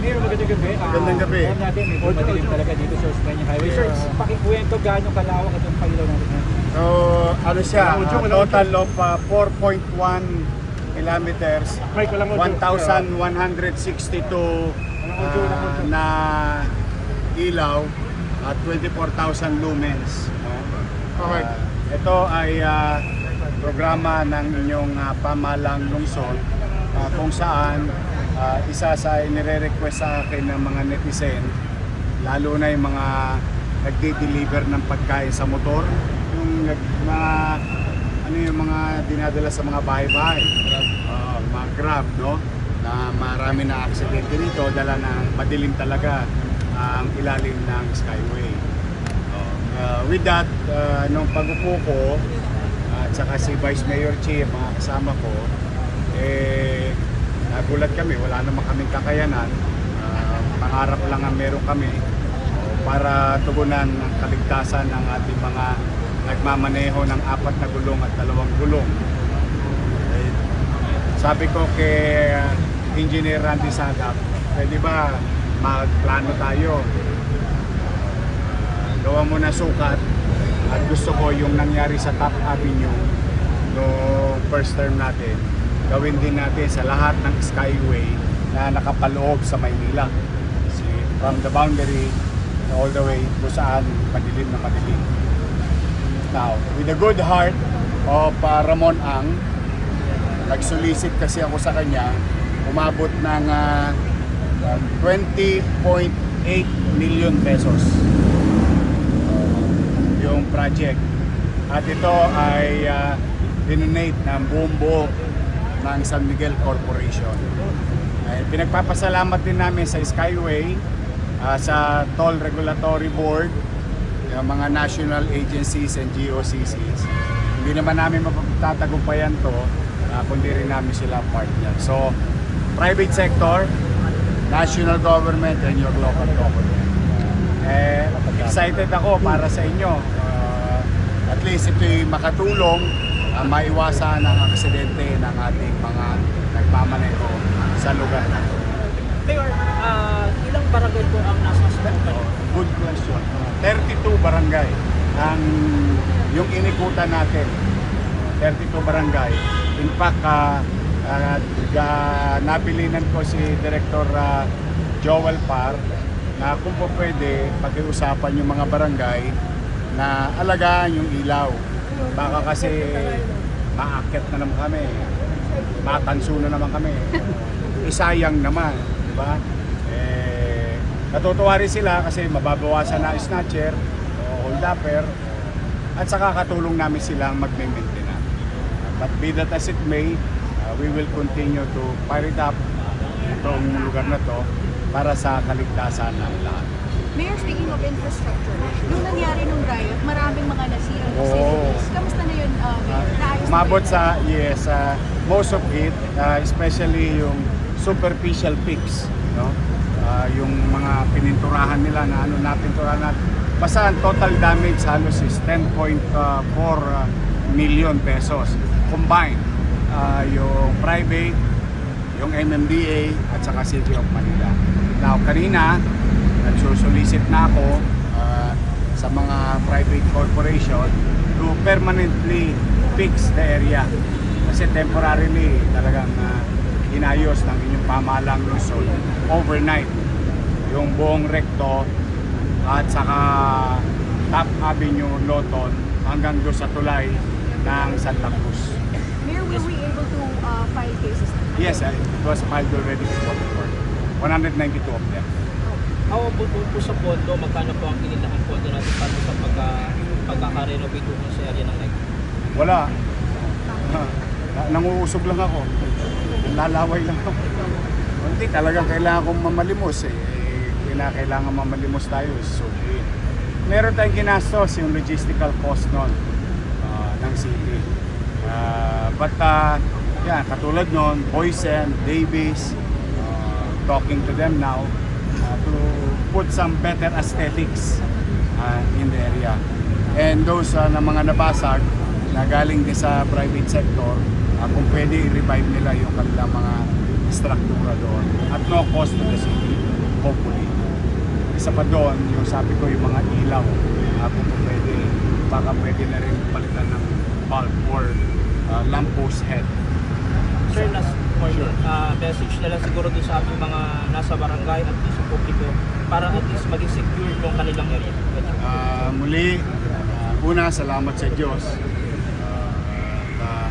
gabi. Ah, Magandang gabi. Alam natin, medyo madilim talaga dito sa Osmeña Highway. Sir, pakikwento gaano kalawak itong pailaw natin. So, ano siya, ah, total of ah, 4.1 kilometers, Mike, walang audio. 1,162 Walang audio, walang ah, na ilaw at 24,000 lumens. Okay. Ah, ito ay ah, programa ng inyong uh, pamalang lungsod ah, kung saan ah, isa sa inire-request sa akin ng mga netizen lalo na yung mga nagde-deliver ng pagkain sa motor yung nag, mga ano yung mga dinadala sa mga bahay-bahay. Ah, mga grab no? Na marami na aksidente dito dala ng madilim talaga ang ilalim ng skyway. Uh, with that, uh, nung pag-upo ko, at saka si Vice Mayor Chi, mga kasama ko, eh, nagulat kami, wala naman kaming kakayanan. Uh, pangarap lang ang meron kami para tugunan ang kaligtasan ng ating mga nagmamaneho ng apat na gulong at dalawang gulong. Eh, sabi ko kay uh, Engineer Randy Sadap, pwede ba magplano tayo? gawa mo na sukat at gusto ko yung nangyari sa Top Avenue no first term natin gawin din natin sa lahat ng skyway na nakapaloob sa Maynila. Si from the boundary all the way kung saan madilim na madilim. Now with a good heart of uh, Ramon Ang nagsolicit kasi ako sa kanya umabot ng uh, 20.8 million pesos. Yung project. At ito ay uh, dinonate ng buong buo ng San Miguel Corporation. Ay, pinagpapasalamat din namin sa Skyway, ah, sa Toll Regulatory Board, yung mga national agencies and GOCCs. Hindi naman namin mapagtatagumpayan to, ah, kundi rin namin sila partner. So, private sector, national government, and your local government. Eh, excited ako para sa inyo. Uh, at least ito'y makatulong uh, maiwasan ang aksidente ng ating mga nagmamaneho sa lugar na ito. Mayor, ah, ilang barangay po ang nasa Osmeña? Good question. 32 barangay ang yung inikutan natin. 32 barangay. In fact, uh, uh, nabilinan ko si Director uh, Joel Par na kung po pwede pakiusapan yung mga barangay na alagaan yung ilaw. Baka kasi maakyat na naman kami. Matanso na naman kami. Isayang naman, di ba? Eh, natutuwa rin sila kasi mababawasan na snatcher o hold-upper at saka katulong namin silang magme-maintain. But be that as it may, uh, we will continue to fire it up itong lugar na to para sa kaligtasan ng lahat. Mayor, speaking of infrastructure, nung nangyari nung riot, maraming mga nasirang facilities. Kamusta na yun, uh, Mayor? Naayos Umabot sa, yes, uh, most of it, uh, especially yung superficial fix, no? Uh, yung mga pininturahan nila na ano napinturahan na basta ang total damage halos is 10.4 million pesos combined uh, yung private yung MMDA at saka City of Manila. Now, kanina, nagsusolicit na ako uh, sa mga private corporation to permanently fix the area. Kasi temporarily talagang uh, inayos ng inyong pamalang lungsod overnight yung buong recto at saka Top Avenue Loton hanggang doon sa tulay ng Santa Cruz. Mayor, were we able to uh, file cases? Yes, uh, it was filed already before the court. 192 of them. How about po, po sa pondo, magkano po ang inilaang pondo natin para sa pagka, pagkaka-renovate po sa area ng Nike? Wala. Ah, na- nanguusog lang ako. Lalaway lang ako. Hindi, talagang kailangan kong mamalimos eh. eh kinakailangan mamalimos tayo. So, eh, meron tayong ginastos yung logistical cost nun ah, ng city. Ah, but, uh, yan, katulad nun, Boysen, Davis, ah, talking to them now uh, to put some better aesthetics uh, in the area. And those uh, na mga nabasag na galing din sa private sector, uh, kung pwede i-revive nila yung kanilang mga struktura doon at no cost to the city. hopefully. Isa pa doon, yung sabi ko yung mga ilaw, uh, kung pwede, baka pwede na rin palitan ng bulb or uh, lamppost head. Sir, last point, Sure. ah, message na lang siguro doon sa aming mga nasa barangay at sa publiko para at least maging secure yung kanilang area. Ah, muli, ah, una, salamat sa Diyos. Uh,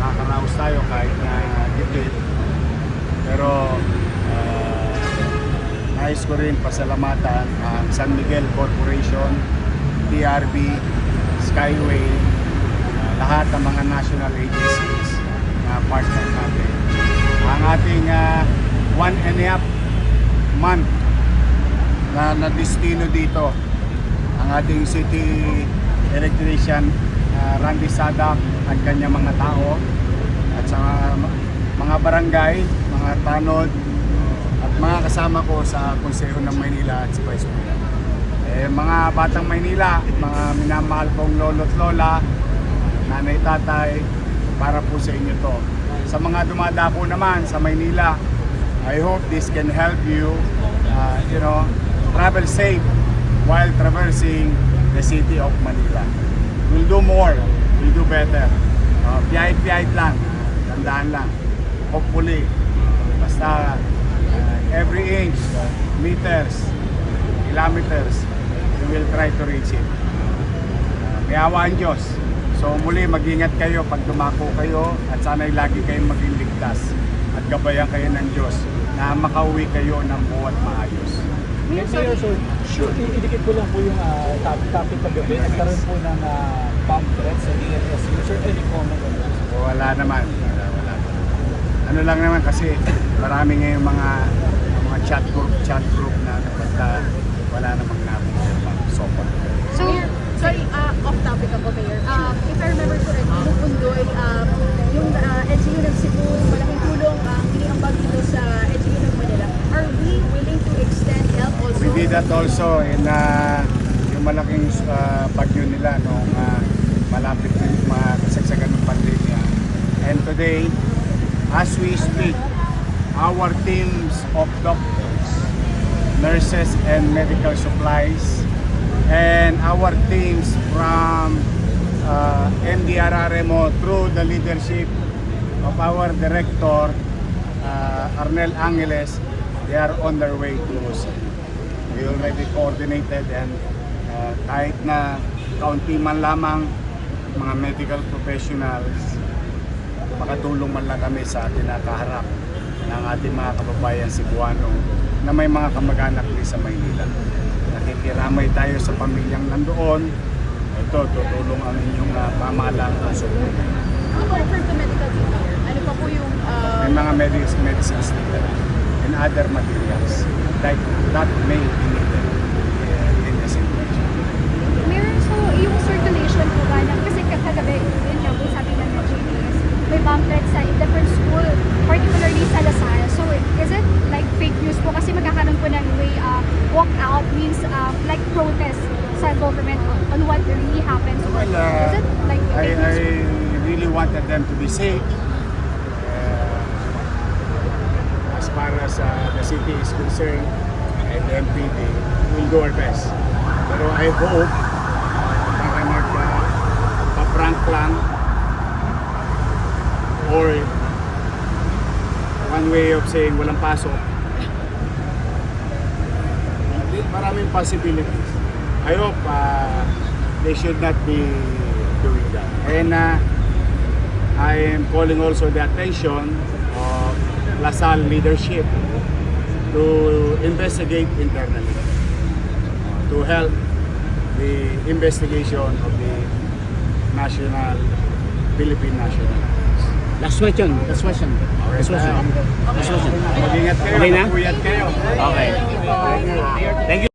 nakakaraos tayo kahit na gitid. Pero ah, nais ko rin pasalamatan ang San Miguel Corporation, TRB, Skyway, ah, lahat ng mga national agencies na partner natin. Ang ating ah, one and a half month na nadistino dito ang ating city electrician uh, Randy Sadak at kanyang mga tao at sa mga, barangay, mga tanod at mga kasama ko sa Konseho ng Maynila at sa Vice Mayor. Eh, mga batang Maynila, mga minamahal kong lolo't lola, nanay tatay, para po sa inyo to. Sa mga dumadako naman sa Maynila, I hope this can help you, uh, you know, travel safe while traversing the city of Manila. We'll do more, we'll do better. Uh, piyahit-piyahit lang, tandaan lang. Hopefully, basta uh, every inch, meters, kilometers, we will try to reach it. Uh, may awa Diyos. So muli, mag-ingat kayo pag dumako kayo at sana'y lagi kayong maging ligtas at gabayan kayo ng Diyos na makauwi kayo ng buhat maayos. Mayor, sir, Sure. idikit ko lang po yung uh, topic, topic kagabi. Nagkaroon po ng uh, bomb threat sa DFSU. Sir, any comment on that? O, wala naman. Wala, wala. Ano lang naman kasi marami ngayong mga mga chat group, chat group na basta wala namang napipirma so far. So, sorry, uh, off topic ako, Mayor. Um, if I remember correctly, nung Pundoy, um, yung uh, LGU ng Cebu, malaking ang iniambag sa LGU ng Manila. Are we willing to extend help also? We did that also in uh, yung malaking uh, bagyo nila nung uh, malapit yung mga kasagsagan ng pandemya. And today, as we speak, our teams of doctors, nurses and medical supplies, and our teams from uh, MDRRMO through the leadership of our director, uh, Arnel Angeles, they are on their way to Luzon. We already coordinated and uh, kahit na kaunti man lamang mga medical professionals, makatulong man lang kami sa tinakaharap ng ating mga kababayan Cebuano na may mga kamag-anak din sa Maynila. Nakikiramay tayo sa pamilyang nandoon. Ito, tutulong ang inyong uh, pamahalaan ng support. How about for the medical team? Pa po yung... Uh, May mga medicines, medicines dito and other materials that, that may be needed uh, in this situation. Meron so yung circulation po ba ng, kasi kagabi, yun po sabi ng JPS, may bomb threat sa different school, particularly sa Lasal. So is it like fake news po? Kasi magkakaroon po ng way uh, walk out means uh, like protest sa government on, on what really happened. So Well, uh, is it like I, I really wanted them to be safe. Uh, far as uh, the city is concerned, and the MPD, we'll do our best. Pero I hope baka nag uh, pa-prank lang or one way of saying walang pasok. Maraming possibilities. I hope uh, they should not be doing that. And uh, I am calling also the attention of LaSalle leadership to investigate internally to help the investigation of the national Philippine national. Last question. Last question. Last question. Last question. Mag-ingat kayo, Okay na? mag-uyat kayo. Okay. Thank you.